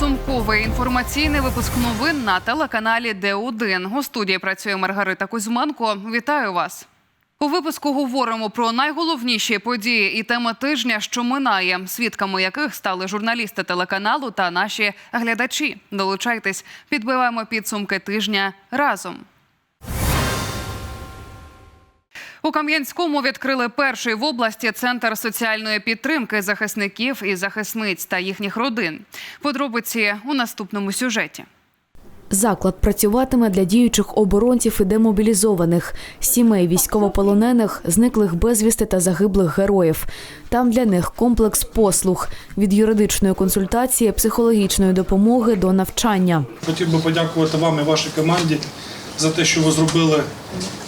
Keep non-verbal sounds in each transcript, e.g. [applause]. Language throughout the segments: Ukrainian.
підсумковий інформаційний випуск новин на телеканалі Д1. У студії працює Маргарита Кузьменко. Вітаю вас. У випуску говоримо про найголовніші події і теми тижня, що минає, свідками яких стали журналісти телеканалу та наші глядачі. Долучайтесь, підбиваємо підсумки тижня разом. У Кам'янському відкрили перший в області центр соціальної підтримки захисників і захисниць та їхніх родин. Подробиці у наступному сюжеті. Заклад працюватиме для діючих оборонців і демобілізованих, сімей військовополонених, зниклих безвісти та загиблих героїв. Там для них комплекс послуг від юридичної консультації, психологічної допомоги до навчання. Хотів би подякувати вам і вашій команді за те, що ви зробили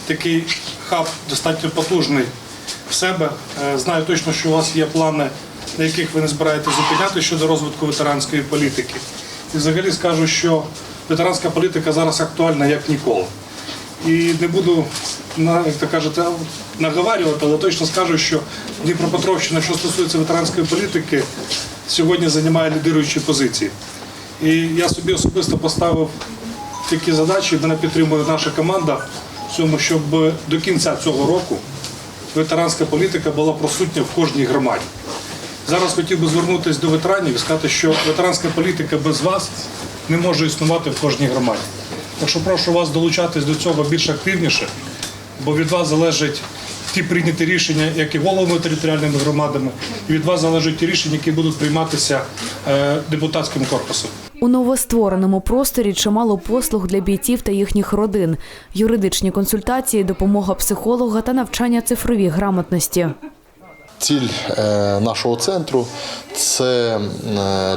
такий хаб достатньо потужний в себе. Е, Знаю точно, що у вас є плани, на яких ви не збираєтесь зупиняти щодо розвитку ветеранської політики. І взагалі скажу, що ветеранська політика зараз актуальна як ніколи. І не буду як то кажете, наговарювати, але точно скажу, що Дніпропетровщина, що стосується ветеранської політики, сьогодні займає лідируючі позиції. І я собі особисто поставив такі задачі, мене підтримує наша команда в цьому, щоб до кінця цього року ветеранська політика була присутня в кожній громаді. Зараз хотів би звернутися до ветеранів і сказати, що ветеранська політика без вас не може існувати в кожній громаді. Так що прошу вас долучатись до цього більш активніше, бо від вас залежать ті прийняті рішення, як і головами територіальними громадами, і від вас залежать ті рішення, які будуть прийматися е, депутатським корпусом. У новоствореному просторі чимало послуг для бійців та їхніх родин, юридичні консультації, допомога психолога та навчання цифровій грамотності. Ціль е, нашого центру це е,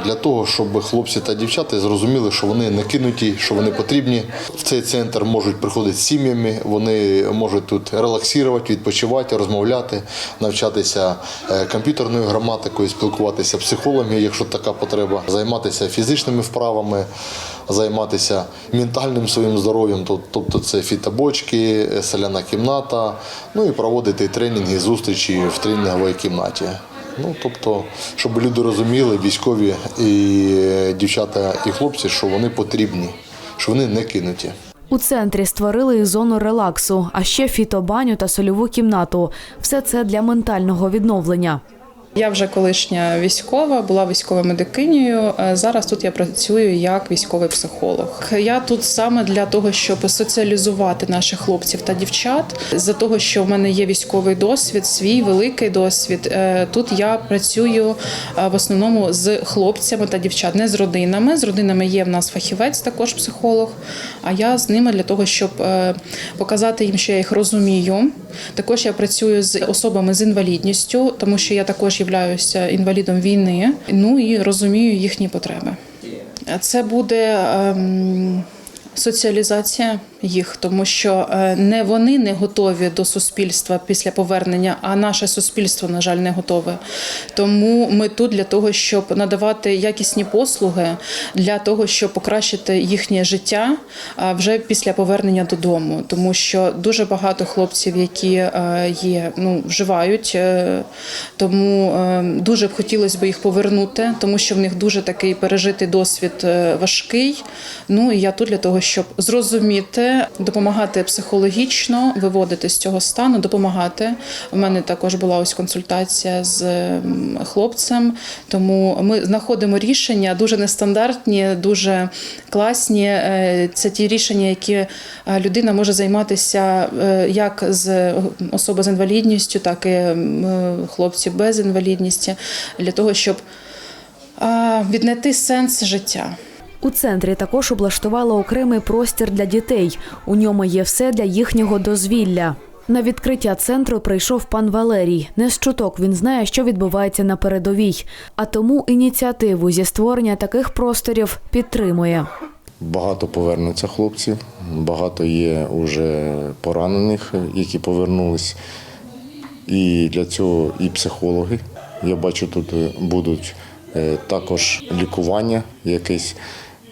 для того, щоб хлопці та дівчата зрозуміли, що вони не кинуті, що вони потрібні. В цей центр можуть приходити сім'ями, вони можуть тут релаксувати, відпочивати, розмовляти, навчатися е, комп'ютерною граматикою, спілкуватися психологами, якщо така потреба, займатися фізичними вправами, займатися ментальним своїм здоров'ям, тобто це фітобочки, е, соляна кімната, ну і проводити тренінги, зустрічі в тренінговій кімнаті. Ну, тобто, щоб люди розуміли, військові і е, дівчата і хлопці, що вони потрібні, що вони не кинуті. У центрі створили і зону релаксу, а ще фітобаню та сольову кімнату. Все це для ментального відновлення. Я вже колишня військова, була військовою медикинею. Е, Зараз тут я працюю як військовий психолог. Я тут саме для того, щоб соціалізувати наших хлопців та дівчат. За того, що в мене є військовий досвід, свій великий досвід. е, Тут я працюю е, в основному з хлопцями та дівчат, не з родинами. З родинами є в нас фахівець, також психолог. А я з ними для того, щоб показати їм, що я їх розумію. Також я працюю з особами з інвалідністю, тому що я також являюся інвалідом війни. Ну і розумію їхні потреби. Це буде ем, соціалізація їх, тому що е, не вони не готові до суспільства після повернення, а наше суспільство, на жаль, не готове. Тому ми тут для того, щоб надавати якісні послуги, для того, щоб покращити їхнє життя вже після повернення додому, тому що дуже багато хлопців, які е, є, ну вживають, е, тому е, дуже б хотілося б їх повернути, тому що в них дуже такий пережитий досвід е, важкий. Ну і я тут для того, щоб зрозуміти, допомагати психологічно, виводити з цього стану, допомагати. У мене також була ось консультація з хлопцем, тому ми знаходимо рішення дуже нестандартні, дуже класні. Е, Це ті рішення, які е, людина може займатися е, як з особи з інвалідністю, так і хлопці без інвалідності, для того, щоб віднайти сенс життя. У центрі також облаштували окремий простір для дітей. У ньому є все для їхнього дозвілля. На відкриття центру прийшов пан Валерій. Не з чуток він знає, що відбувається на передовій, а тому ініціативу зі створення таких просторів підтримує. Багато повернуться хлопців, багато є вже поранених, які повернулись. І для цього і психологи. Я бачу, тут будуть е, також лікування якесь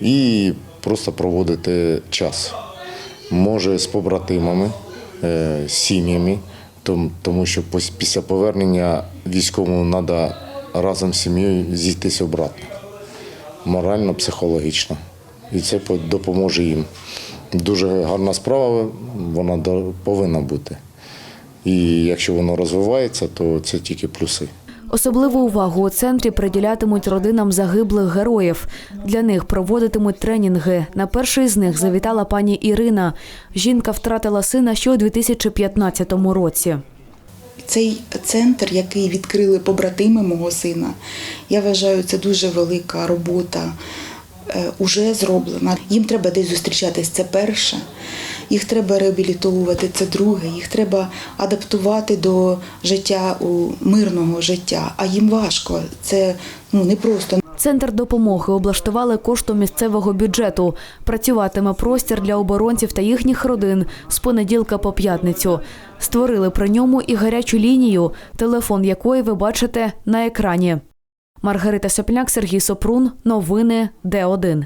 і просто проводити час. Може з побратимами, е, з сім'ями, тому що після повернення військовому треба разом з сім'єю зійтись обратно. морально, психологічно. І це допоможе їм. Дуже гарна справа, вона повинна бути. І якщо воно розвивається, то це тільки плюси. Особливу увагу у центрі приділятимуть родинам загиблих героїв. Для них проводитимуть тренінги. На перший з них завітала пані Ірина. Жінка втратила сина ще у 2015 році. Цей центр, який відкрили побратими мого сина, я вважаю, це дуже велика робота е, уже зроблена. Їм треба десь зустрічатись, це перше. Їх треба реабілітовувати, це друге. Їх треба адаптувати до життя у мирного життя. А їм важко. Це ну непросто. Центр допомоги облаштували коштом місцевого бюджету. Працюватиме простір для оборонців та їхніх родин з понеділка по п'ятницю. Створили при ньому і гарячу лінію, телефон якої ви бачите на екрані. Маргарита Сопняк, Сергій Сопрун. Новини Д1.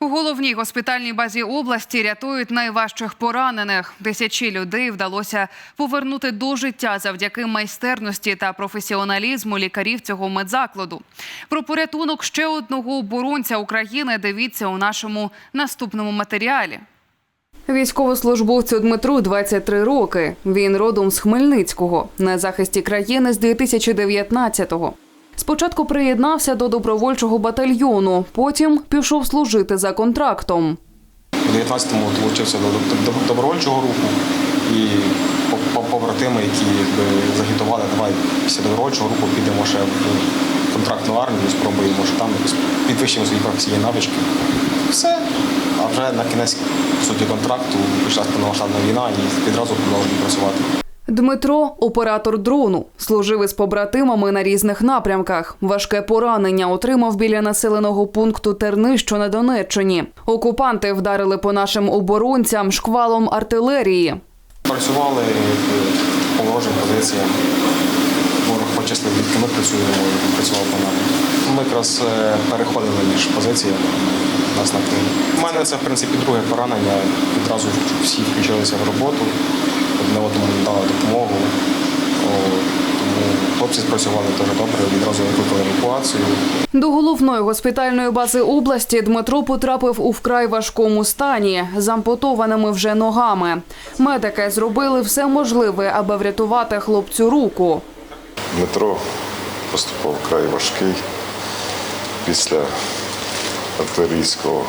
У головній госпітальній базі області рятують найважчих поранених. Тисячі людей вдалося повернути до життя завдяки майстерності та професіоналізму лікарів цього медзакладу. Про порятунок ще одного оборонця України дивіться у нашому наступному матеріалі. Військовослужбовцю Дмитру 23 роки. Він родом з Хмельницького на захисті країни з 2019-го. Спочатку приєднався до добровольчого батальйону, потім пішов служити за контрактом. У 19-му долучився до, до, до добровольчого руху і по- по- побратими, які загітували, давай після добровольчого руху підемо ще в контрактну армію, спробуємо, що там підвищимо свої професійні навички. Все. А вже на кінець суті контракту почалась повномасштабна війна і відразу продовжую працювати. Дмитро оператор дрону, служив із побратимами на різних напрямках. Важке поранення отримав біля населеного пункту Терни, що на Донеччині. Окупанти вдарили по нашим оборонцям шквалом артилерії. Працювали по ворожим позиціям. Ворог відки ми працюємо, працював по нам. Ми якраз е, переходили між позиціями нас накрили. У мене це, в принципі, друге поранення. Відразу всі включилися в роботу, одне одному дали допомогу. Хлопці спрацювали дуже добре, відразу викликали евакуацію. До головної госпітальної бази області Дмитро потрапив у вкрай важкому стані з ампутованими вже ногами. Медики зробили все можливе, аби врятувати хлопцю руку. Дмитро поступав вкрай важкий після артилерійського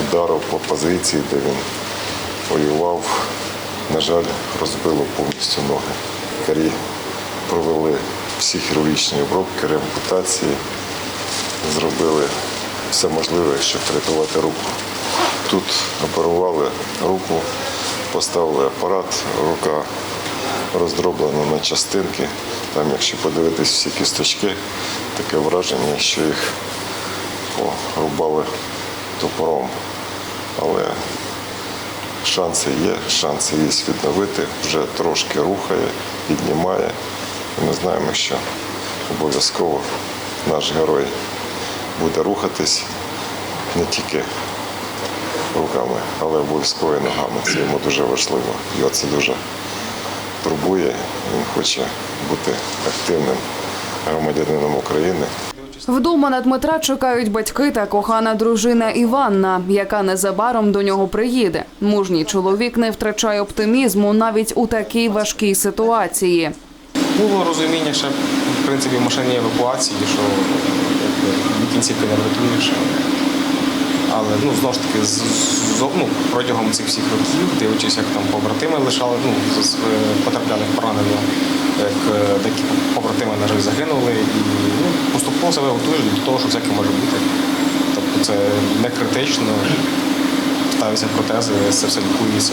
удару по позиції, де він воював. На жаль, розбило повністю ноги. Лікарі провели всі хірургічні обробки, реампутації, зробили все можливе, щоб врятувати руку. Тут оперували руку, поставили апарат, рука роздроблена на частинки. Там, якщо подивитись всі кісточки, таке враження, що їх порубали топором. Але шанси є, шанси є відновити, вже трошки рухає, піднімає. І ми знаємо, що обов'язково наш герой буде рухатись не тільки руками, але обов'язково і ногами. Це йому дуже важливо. Його це дуже турбує. Він хоче бути активним громадянином України. Вдома на Дмитра чекають батьки та кохана дружина Іванна, яка незабаром до нього приїде. Мужній чоловік не втрачає оптимізму навіть у такій важкій ситуації. Було розуміння ще в принципі в машині евакуації, що якби, кінцівки не врятуєш. Але ну, знову ж таки, з, ну, протягом цих всіх років, дивлячись, як там побратими лишали, ну, з- потрапляли в поранення, як е, деякі побратими, на жаль, загинули. І ну, поступово себе готуєш до того, що всяке може бути. Тобто це не критично, ставляться протези, це все лікується.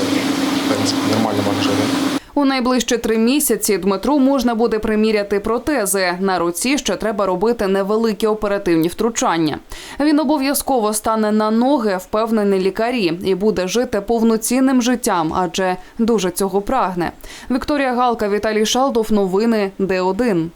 В принципі, нормально можна жити. У найближчі три місяці Дмитру можна буде приміряти протези. На руці ще треба робити невеликі оперативні втручання. Він обов'язково стане на ноги, впевнені лікарі, і буде жити повноцінним життям, адже дуже цього прагне. Вікторія Галка, Віталій Шалдов. Новини Д1.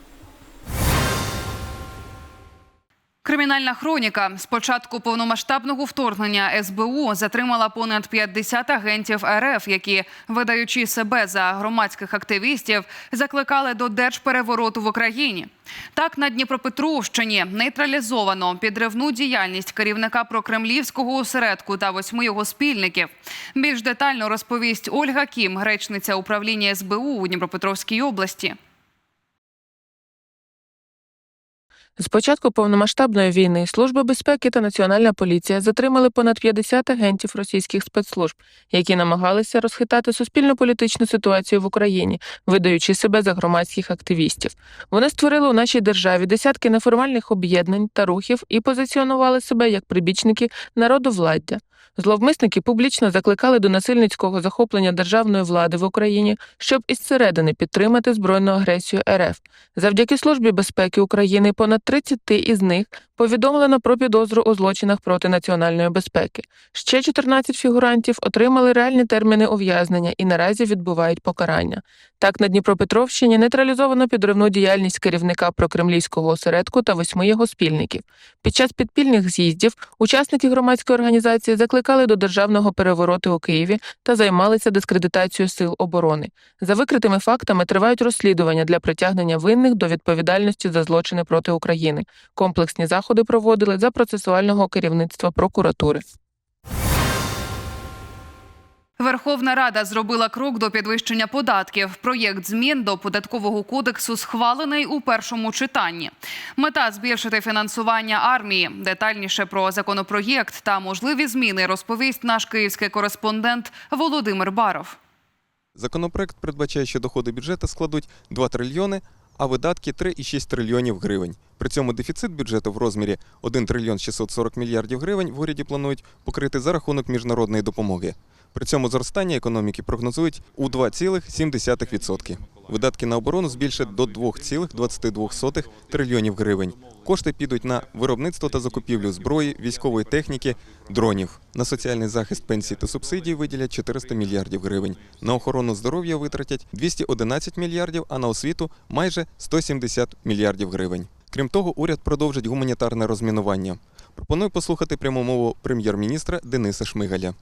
Кримінальна хроніка з початку повномасштабного вторгнення СБУ затримала понад 50 агентів РФ, які, видаючи себе за громадських активістів, закликали до держперевороту в Україні. Так на Дніпропетровщині нейтралізовано підривну діяльність керівника прокремлівського осередку та восьми його спільників. Більш детально розповість Ольга Кім, речниця управління СБУ у Дніпропетровській області. З початку повномасштабної війни Служба безпеки та Національна поліція затримали понад 50 агентів російських спецслужб, які намагалися розхитати суспільно-політичну ситуацію в Україні, видаючи себе за громадських активістів. Вони створили у нашій державі десятки неформальних об'єднань та рухів і позиціонували себе як прибічники народовладдя. Зловмисники публічно закликали до насильницького захоплення державної влади в Україні, щоб із середини підтримати збройну агресію РФ. Завдяки службі безпеки України понад 30 із них повідомлено про підозру у злочинах проти національної безпеки. Ще 14 фігурантів отримали реальні терміни ув'язнення і наразі відбувають покарання. Так, на Дніпропетровщині нейтралізовано підривну діяльність керівника прокремлівського осередку та восьми його спільників. Під час підпільних з'їздів учасники громадської організації закликали до державного перевороту у Києві та займалися дискредитацією сил оборони. За викритими фактами тривають розслідування для притягнення винних до відповідальності за злочини проти України. Комплексні заходи проводили за процесуального керівництва прокуратури. Верховна Рада зробила крок до підвищення податків. Проєкт змін до податкового кодексу схвалений у першому читанні. Мета збільшити фінансування армії. Детальніше про законопроєкт та можливі зміни розповість наш київський кореспондент Володимир Баров. Законопроект передбачає, що доходи бюджету складуть 2 трильйони, а видатки 3,6 трильйонів гривень. При цьому дефіцит бюджету в розмірі 1 трильйон 640 мільярдів гривень в уряді планують покрити за рахунок міжнародної допомоги. При цьому зростання економіки прогнозують у 2,7%. Видатки на оборону збільшать до 2,22 трильйонів гривень. Кошти підуть на виробництво та закупівлю зброї, військової техніки, дронів. На соціальний захист пенсій та субсидій виділять 400 мільярдів гривень. На охорону здоров'я витратять 211 мільярдів, а на освіту майже 170 мільярдів гривень. Крім того, уряд продовжить гуманітарне розмінування. Пропоную послухати пряму мову прем'єр-міністра Дениса Шмигаля.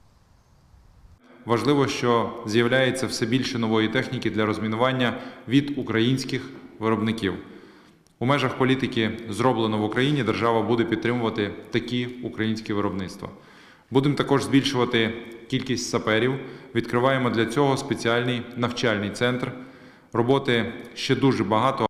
Важливо, що з'являється все більше нової техніки для розмінування від українських виробників. У межах політики зроблено в Україні держава буде підтримувати такі українські виробництва. Будемо також збільшувати кількість саперів. Відкриваємо для цього спеціальний навчальний центр. Роботи ще дуже багато.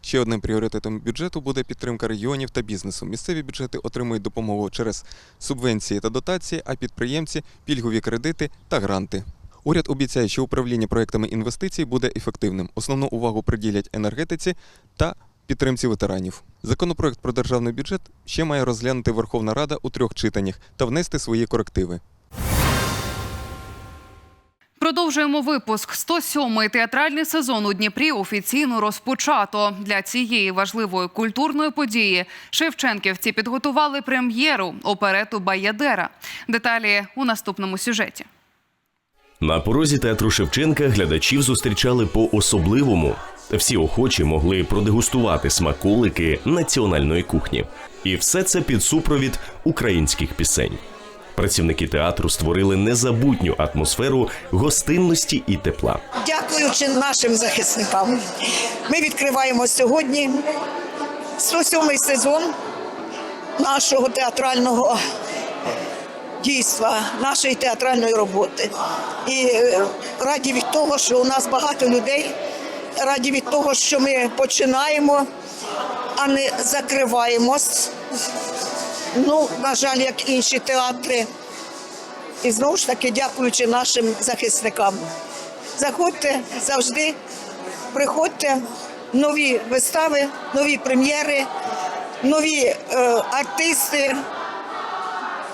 Ще одним пріоритетом бюджету буде підтримка регіонів та бізнесу. Місцеві бюджети отримують допомогу через субвенції та дотації, а підприємці пільгові кредити та гранти. Уряд обіцяє, що управління проектами інвестицій буде ефективним. Основну увагу приділять енергетиці та підтримці ветеранів. Законопроект про державний бюджет ще має розглянути Верховна Рада у трьох читаннях та внести свої корективи. Продовжуємо випуск. 107-й театральний сезон у Дніпрі офіційно розпочато. Для цієї важливої культурної події шевченківці підготували прем'єру оперету Баядера. Деталі у наступному сюжеті. На порозі театру Шевченка глядачів зустрічали по-особливому. Всі охочі могли продегустувати смаколики національної кухні. І все це під супровід українських пісень. Працівники театру створили незабутню атмосферу гостинності і тепла. Дякуючи нашим захисникам, ми відкриваємо сьогодні 107-й сезон нашого театрального дійства, нашої театральної роботи. І е, раді від того, що у нас багато людей, раді від того, що ми починаємо, а не закриваємось. Ну, на жаль, як інші театри. І знову ж таки дякуючи нашим захисникам. Заходьте завжди, приходьте, нові вистави, нові прем'єри, нові е, артисти,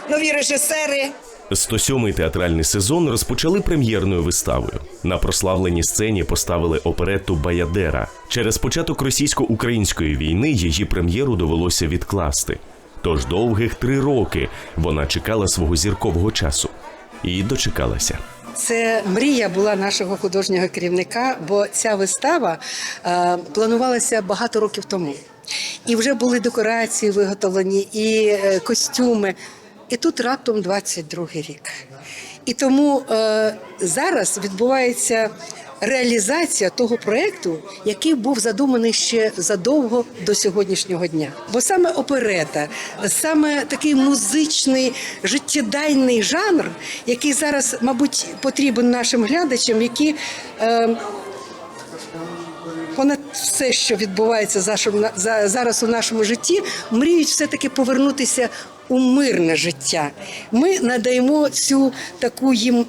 нові режисери. 107-й театральний сезон розпочали прем'єрною виставою. На прославленій сцені поставили оперетту Баядера. Через початок російсько-української війни її прем'єру довелося відкласти. Тож довгих три роки вона чекала свого зіркового часу і дочекалася. Це мрія була нашого художнього керівника, бо ця вистава е, планувалася багато років тому. і вже були декорації виготовлені, і е, костюми. І тут раптом 22 рік. І тому е, зараз відбувається реалізація того проєкту, який був задуманий ще задовго до сьогоднішнього дня. Бо саме оперета, саме такий музичний життєдайний жанр, який зараз, мабуть, потрібен нашим глядачам, які е, понад все, що відбувається за- за- зараз у нашому житті, мріють все-таки повернутися у мирне життя. Ми надаємо цю таку їм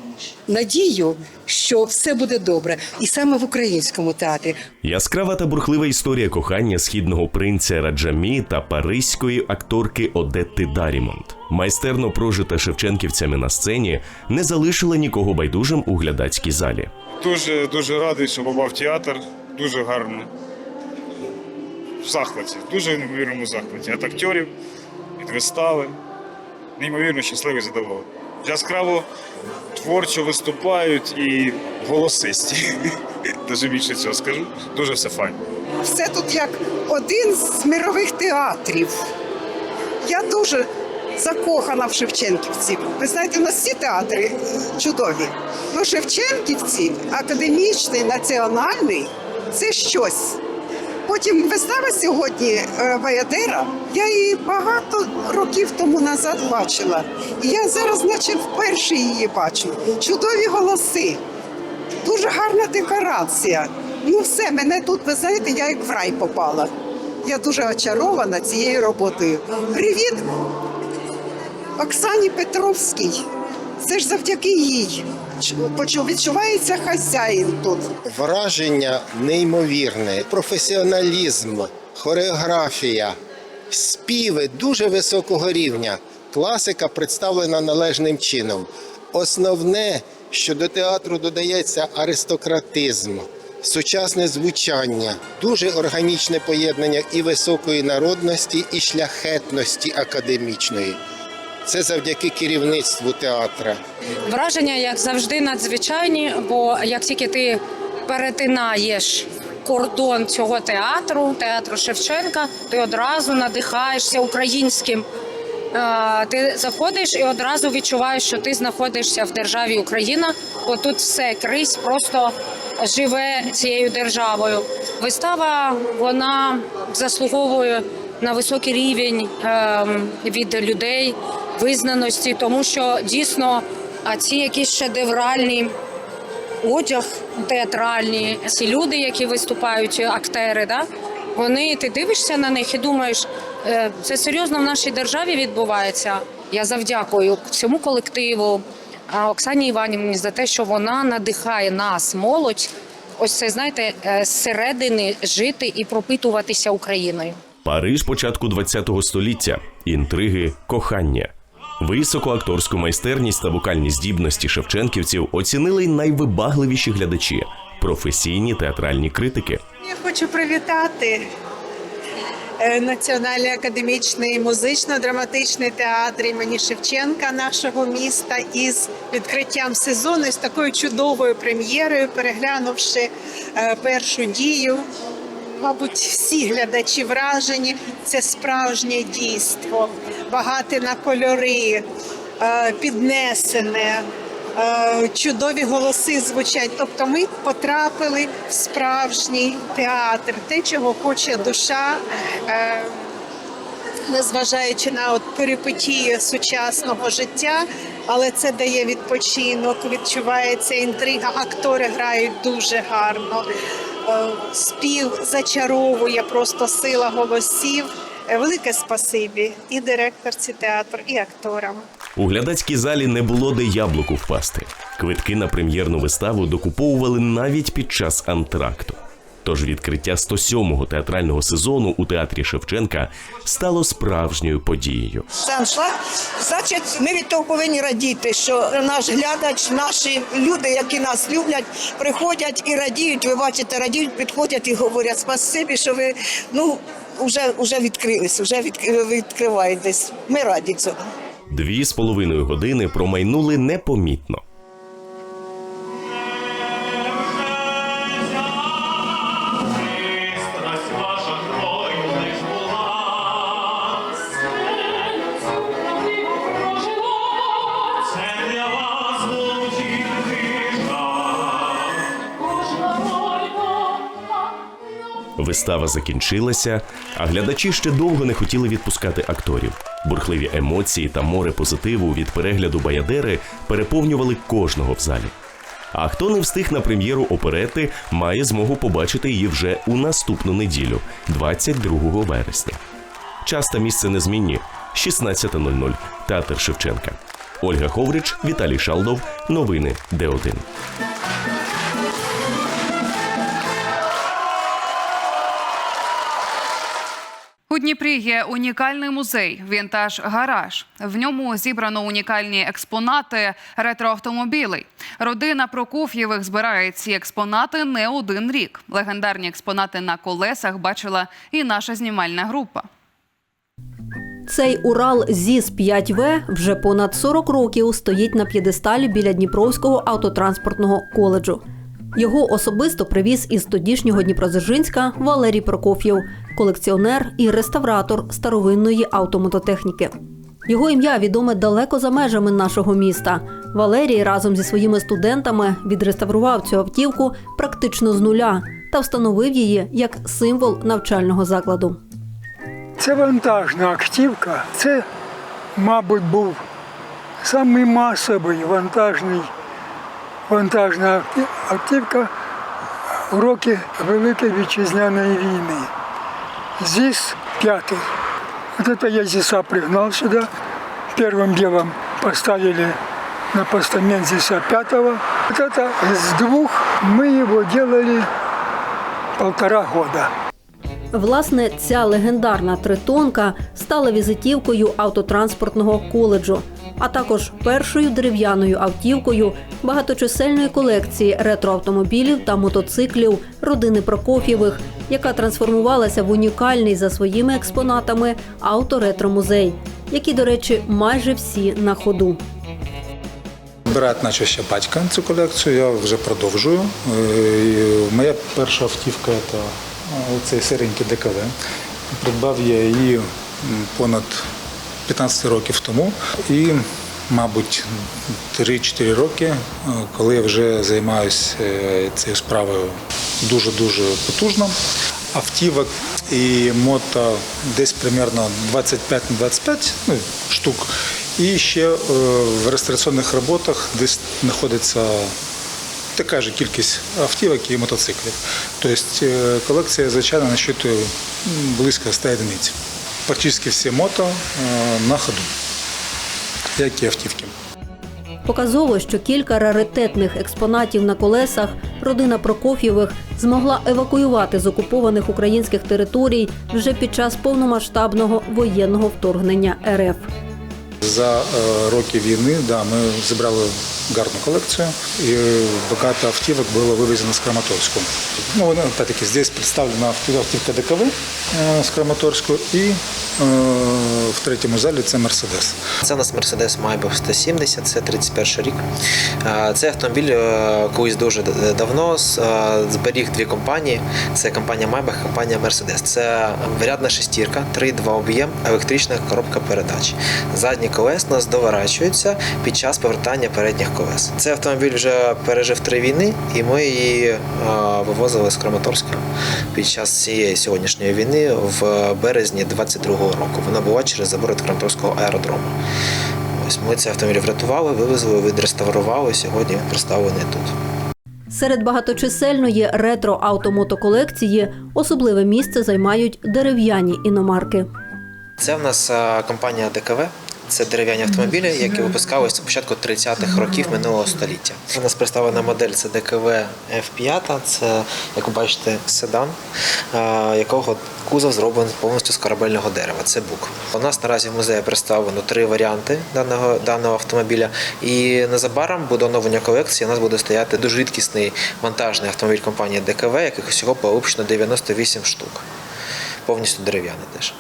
надію, що все буде добре, і саме в українському театрі. Яскрава та бурхлива історія кохання східного принця Раджамі та паризької акторки Одетти Дарімонт. Майстерно прожита шевченківцями на сцені не залишила нікого байдужим у глядацькій залі. Дуже дуже радий, що попав театр. Дуже гарно. В захваті, в дуже неймовірному захваті. Від акторів, від вистави. Неймовірно щасливий задоволений. Яскраво творчо виступають і голосисті. [laughs] Дуже більше цього скажу. Дуже все файно. Все тут як один з мирових театрів. Я дуже закохана в Шевченківців. Ви знаєте, у нас всі театри чудові. Ну, Шевченківці, академічний, національний це щось. Потім вистава сьогодні е, Баядера. Я її багато років тому назад бачила. І я зараз, наче вперше її бачу. Чудові голоси. Дуже гарна декорація. Ну все, мене тут, ви знаєте, я як в рай попала. Я дуже очарована цією роботою. Привіт Оксані Петровській. Це ж завдяки їй. Ч- почу- Відчувається хазяїн тут. Враження неймовірне, професіоналізм, хореографія, співи дуже високого рівня. Класика представлена належним чином. Основне, що до театру додається аристократизм, сучасне звучання, дуже органічне поєднання і високої народності, і шляхетності академічної. Це завдяки керівництву театра. Враження, як завжди, надзвичайні, бо як тільки ти перетинаєш кордон цього театру, театру Шевченка, ти одразу надихаєшся українським. Е, Ти заходиш і одразу відчуваєш, що ти знаходишся в державі Україна, бо тут все крізь просто живе цією державою. Вистава вона заслуговує на високий рівень ем, від людей визнаності, тому що дійсно ці якісь шедевральні одяг театральні, ці люди, які виступають, актери, да? вони ти дивишся на них і думаєш, е, це серйозно в нашій державі відбувається. Я завдякую цьому колективу Оксані Іванівні за те, що вона надихає нас, молодь. Ось це знаєте, е, зсередини жити і пропитуватися Україною. Париж початку ХХ століття, інтриги, кохання. Високу акторську майстерність та вокальні здібності шевченківців оцінили й найвибагливіші глядачі, професійні театральні критики. Я хочу привітати е, Національний академічний музично-драматичний театр імені Шевченка нашого міста із відкриттям сезону з такою чудовою прем'єрою, переглянувши е, першу дію. Мабуть, всі глядачі вражені. Це справжнє дійство, багате на кольори, е, піднесене, е, чудові голоси звучать. Тобто ми потрапили в справжній театр, те, чого хоче душа. е, Незважаючи на от перипетії сучасного життя, але це дає відпочинок, відчувається інтрига. Актори грають дуже гарно. Спів зачаровує просто сила голосів. Велике спасибі і директорці театру, і акторам. У глядацькій залі не було де яблуку впасти. Квитки на прем'єрну виставу докуповували навіть під час антракту. Тож відкриття 107-го театрального сезону у театрі Шевченка стало справжньою подією. Аншлаг. Значить, ми від того повинні радіти, що наш глядач, наші люди, які нас люблять, приходять і радіють. Ви бачите, радіють, підходять і говорять спасибі, що ви ну вже, вже відкрились, вже відкриваєтесь. Ми раді цього. Дві з половиною години промайнули непомітно. Вистава закінчилася, а глядачі ще довго не хотіли відпускати акторів. Бурхливі емоції та море позитиву від перегляду Баядери переповнювали кожного в залі. А хто не встиг на прем'єру оперети, має змогу побачити її вже у наступну неділю, 22 вересня. Час та місце незмінні 16.00. Театр Шевченка. Ольга Ховрич, Віталій Шалдов. Новини Д1. У Дніпрі є унікальний музей Вінтаж Гараж. В ньому зібрано унікальні експонати ретроавтомобілей. Родина Прокоф'євих збирає ці експонати не один рік. Легендарні експонати на колесах бачила і наша знімальна група. Цей Урал ЗІС 5В вже понад 40 років стоїть на п'єдесталі біля Дніпровського автотранспортного коледжу. Його особисто привіз із тодішнього Дніпродзержинська Валерій Прокоф'єв, колекціонер і реставратор старовинної автомототехніки. Його ім'я відоме далеко за межами нашого міста. Валерій разом зі своїми студентами відреставрував цю автівку практично з нуля та встановив її як символ навчального закладу. Це вантажна активка. Це, мабуть, був самий масовий вантажний, вантажна акти- активка в роки Великої Вітчизняної війни. ЗИС пятый. Вот это я ЗИСа пригнал сюда. Первым делом поставили на постамент ЗИСа пятого. Вот это с двух мы его делали полтора года. Власне, ця легендарна тритонка стала візитівкою автотранспортного коледжу, а також першою дерев'яною автівкою багаточисельної колекції ретроавтомобілів та мотоциклів родини Прокоф'євих, яка трансформувалася в унікальний за своїми експонатами авторетромузей, які, до речі, майже всі на ходу. Брат начав ще батька цю колекцію, я вже продовжую. Е, Моя перша автівка це цей сиренький ДКВ. Придбав я її понад 15 років тому. І, мабуть, 3-4 роки, е, коли я вже займаюся е, цією справою дуже-дуже потужно. Автівок і мото десь примерно 25 на 25 ну, штук. І ще е, в реєстраційних роботах десь знаходиться така ж кількість автівок і мотоциклів. Тобто колекція, звичайно, насчитує близько 100 одиниць. Практично всі мото на ходу, як і автівки. Показово, що кілька раритетних експонатів на колесах родина Прокоф'євих змогла евакуювати з окупованих українських територій вже під час повномасштабного воєнного вторгнення РФ. За е, роки війни да, ми зібрали гарну колекцію і багато автівок було вивезено з Краматорську. Ну, вони, опять-таки, здесь представлена автівка ДКВ е, з Краматорську і е, в третьому залі це Мерседес. Це у нас Mercedes Maybach 170, це 31 рік. Цей автомобіль колись дуже давно зберіг дві компанії. Це компанія Maybach, компанія Mercedes. Це варіантна шестірка, 3,2 об'єм, електрична коробка передач. Задні колес у нас доворачуються під час повертання передніх колес. Цей автомобіль вже пережив три війни, і ми її вивозили з Краматорська під час цієї сьогоднішньої війни в березні 22-го року. Вона була через забор від Краматорського аеродрому. Ось ми цей автомобіль врятували, вивезли, відреставрували. Сьогодні він представлений тут. Серед багаточисельної ретро-автомотоколекції особливе місце займають дерев'яні іномарки. Це в нас компанія ДКВ. Це дерев'яні автомобілі, які випускалися з початку 30-х років минулого століття. У нас представлена модель це ДКВ F5, це, як ви бачите, седан, якого кузов зроблений повністю з корабельного дерева. Це бук. У нас наразі в музеї представлено три варіанти даного, даного автомобіля. І незабаром буде оновлення колекції. У нас буде стояти дуже рідкісний вантажний автомобіль компанії ДКВ, яких усього випущено 98 штук. Повністю дерев'яний теж.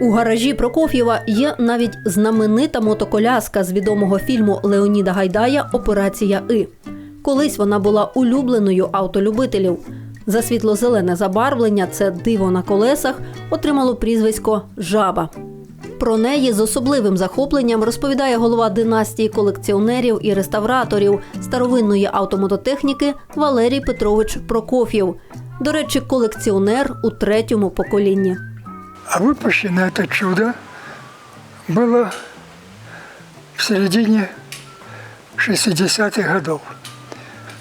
У гаражі Прокоф'єва є навіть знаменита мотоколяска з відомого фільму Леоніда Гайдая Операція И. Колись вона була улюбленою автолюбителів. За світло-зелене забарвлення це диво на колесах отримало прізвисько Жаба. Про неї з особливим захопленням розповідає голова династії колекціонерів і реставраторів старовинної автомототехніки Валерій Петрович Прокоф'єв. До речі, колекціонер у третьому поколінні. А выпущено это чудо было в середине 60-х годов.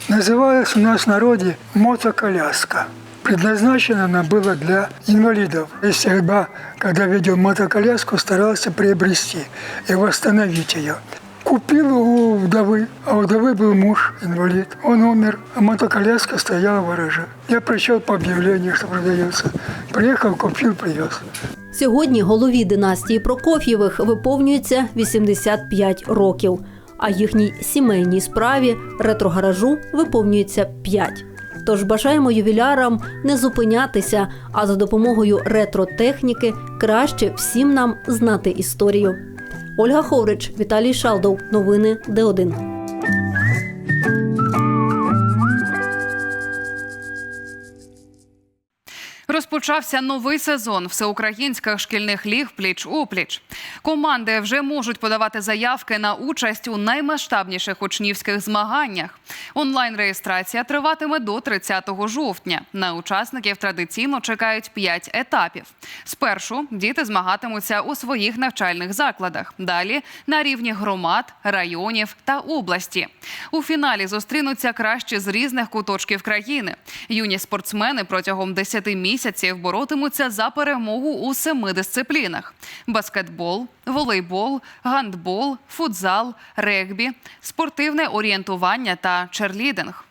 Называлась у нас в народе мотоколяска. Предназначена она была для инвалидов. И всегда, когда видел мотоколяску, старался приобрести и восстановить ее. Купил у вдовы, а у вдовы был муж, инвалид. Он умер, а мотоколяска стояла в гараже. Я прочел по объявлению, что продается. Приехал, купил, привез. Сьогодні голові династії Прокоф'євих виповнюється 85 років, а їхній сімейній справі ретро-гаражу виповнюється 5. Тож бажаємо ювілярам не зупинятися, а за допомогою ретро-техніки краще всім нам знати історію. Ольга Ховрич, Віталій Шалдов. Новини Д1. Розпочався новий сезон всеукраїнських шкільних ліг пліч опліч. Команди вже можуть подавати заявки на участь у наймасштабніших учнівських змаганнях. Онлайн реєстрація триватиме до 30 жовтня. На учасників традиційно чекають 5 етапів. Спершу діти змагатимуться у своїх навчальних закладах. Далі на рівні громад, районів та області. У фіналі зустрінуться кращі з різних куточків країни. Юні спортсмени протягом 10 місяців боротимуться за перемогу у семи дисциплінах: баскетбол, волейбол, гандбол, футзал, регбі, спортивне орієнтування та черлідинг.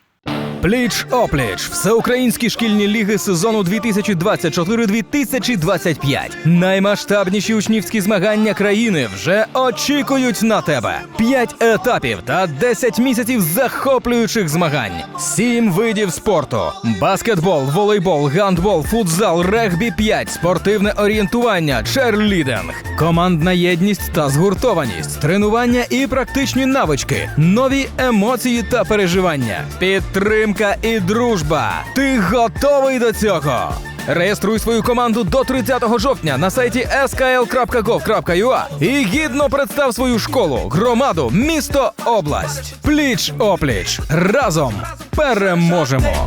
Пліч опліч всеукраїнські шкільні ліги сезону 2024-2025. Наймасштабніші учнівські змагання країни вже очікують на тебе. П'ять етапів та 10 місяців захоплюючих змагань. Сім видів спорту: баскетбол, волейбол, гандбол, футзал, регбі 5, спортивне орієнтування, черлідинг, командна єдність та згуртованість, тренування і практичні навички, нові емоції та переживання, підтримка і дружба. Ти готовий до цього? Реєструй свою команду до 30 жовтня на сайті skl.gov.ua і гідно представ свою школу, громаду, місто, область. Пліч опліч. Разом переможемо.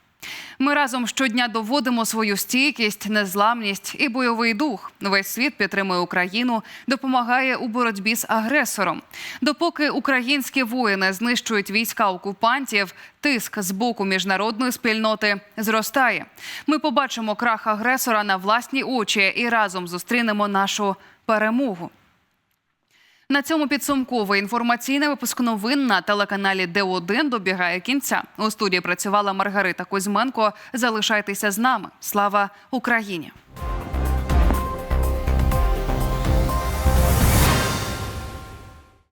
Ми разом щодня доводимо свою стійкість, незламність і бойовий дух. Весь світ підтримує Україну, допомагає у боротьбі з агресором. Допоки українські воїни знищують війська окупантів, тиск з боку міжнародної спільноти зростає. Ми побачимо крах агресора на власні очі і разом зустрінемо нашу перемогу. На цьому підсумковий інформаційний випуск новин на телеканалі Д1 добігає кінця. У студії працювала Маргарита Кузьменко. Залишайтеся з нами. Слава Україні!